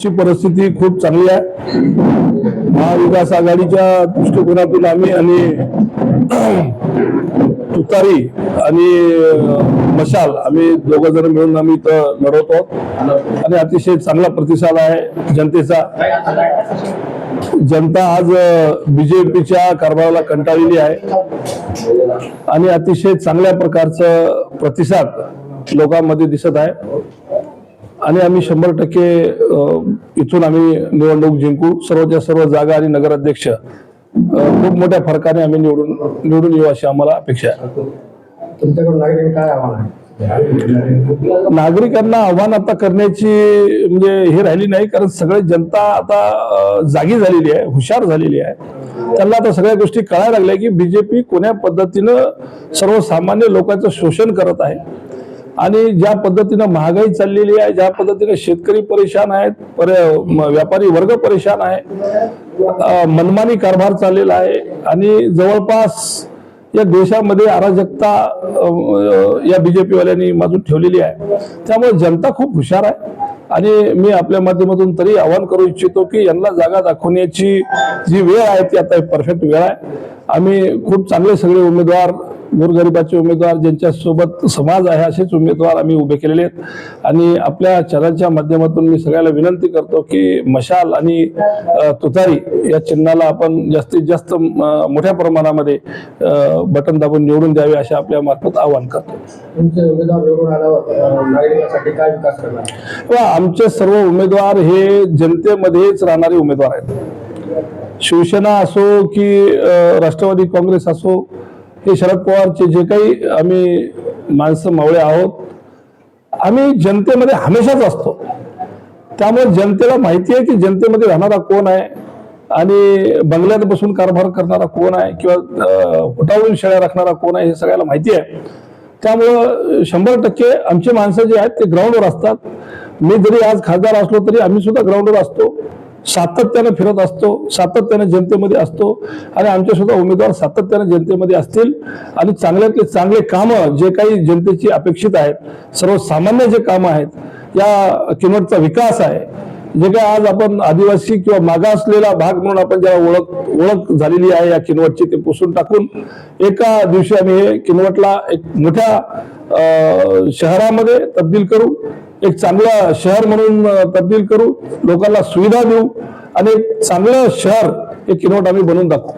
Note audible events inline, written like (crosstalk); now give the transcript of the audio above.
ची परिस्थिती खूप चांगली आहे. महाविकास आघाडीच्या दृष्टिकोनातून आम्ही आणि (clears throat) तुतारी आणि मशाल आम्ही दोघ जण मिळून आम्ही इथं लढवतो आणि अतिशय चांगला प्रतिसाद आहे जनतेचा. जनता आज बीजेपीच्या कारभाराला कंटाळलेली आहे. आणि अतिशय चांगल्या प्रकारचं प्रतिसाद लोकांमध्ये दिसत आहे. आणि आम्ही शंभर टक्के इथून आम्ही निवडणूक जिंकू. सर्वच्या सर्व जागा आणि नगराध्यक्ष खूप मोठ्या फरकाने आम्ही निवडून निवडून येऊ अशी आम्हाला अपेक्षा आहे. तुमच्याकडून नागरिक काय आव्हान आहे? नागरिकांना आव्हान आता करण्याची म्हणजे हे राहिली नाही कारण सगळे जनता आता जागी झालेली आहे हुशार झालेली आहे. त्यांना आता सगळ्या गोष्टी कळायला लागल्या की बीजेपी कोण्या पद्धतीनं सर्वसामान्य लोकांचं शोषण करत आहे. आणि ज्या पद्धतीनं महागाई चाललेली आहे ज्या पद्धतीनं शेतकरी परेशान आहेत पर- म- व्यापारी वर्ग परेशान आहे मनमानी कारभार चाललेला आहे. आणि जवळपास या देशामध्ये अराजकता या बीजेपीवाल्यांनी माजून ठेवलेली आहे. त्यामुळे जनता खूप हुशार आहे. आणि मी आपल्या माध्यमातून तरी आवाहन करू इच्छितो की यांना जागा दाखवण्याची जी वेळ आहे ती आता परफेक्ट वेळ आहे. आम्ही खूप चांगले सगळे उमेदवार गोरगरिबाचे उमेदवार ज्यांच्या सोबत समाज आहे असेच उमेदवार आम्ही उभे केलेले आहेत. आणि आपल्या चॅनलच्या माध्यमातून मी सगळ्याला विनंती करतो की मशाल आणि तुतारी या चिन्हाला आपण जास्तीत जास्त मोठ्या प्रमाणामध्ये बटन दाबून निवडून द्यावे असे आपल्या मार्फत आवाहन करतो. आमचे सर्व उमेदवार हे जनतेमध्येच राहणारे उमेदवार आहेत. शिवसेना असो की राष्ट्रवादी काँग्रेस असो हे शरद पवारचे जे काही आम्ही माणसं मावळे आहोत आम्ही जनतेमध्ये हमेशाच असतो. त्यामुळे जनतेला माहिती आहे की जनतेमध्ये राहणारा कोण आहे आणि बंगल्यात बसून कारभार करणारा कोण आहे किंवा अ, हुटावून शेळ्या राखणारा कोण आहे हे सगळ्याला माहिती आहे. त्यामुळं शंभर टक्के आमचे माणसं जे आहेत ते ग्राउंडवर असतात. मी जरी आज खासदार असलो तरी आम्ही सुद्धा ग्राउंडवर असतो. सातत्याने फिरत असतो सातत्याने जनतेमध्ये असतो आणि आमचे सुद्धा उमेदवार सातत्याने जनतेमध्ये असतील आणि चांगल्यातले चांगले कामं जे काही जनतेची अपेक्षित आहेत सर्वसामान्य जे कामं आहेत या किनवटचा विकास आहे. जे काय आज आपण आदिवासी किंवा मागासलेला भाग म्हणून आपण ज्याला ओळख ओळख झालेली आहे या किनवटची ते पुसून टाकून एका दिवशी आम्ही हे किनवटला एक मोठ्या शहरामध्ये तब्दील करू. एक चांगलं शहर म्हणून तब्दील करू लोकांना सुविधा देऊ आणि एक चांगलं शहर हे किनवट आम्ही बनवून दाखवू.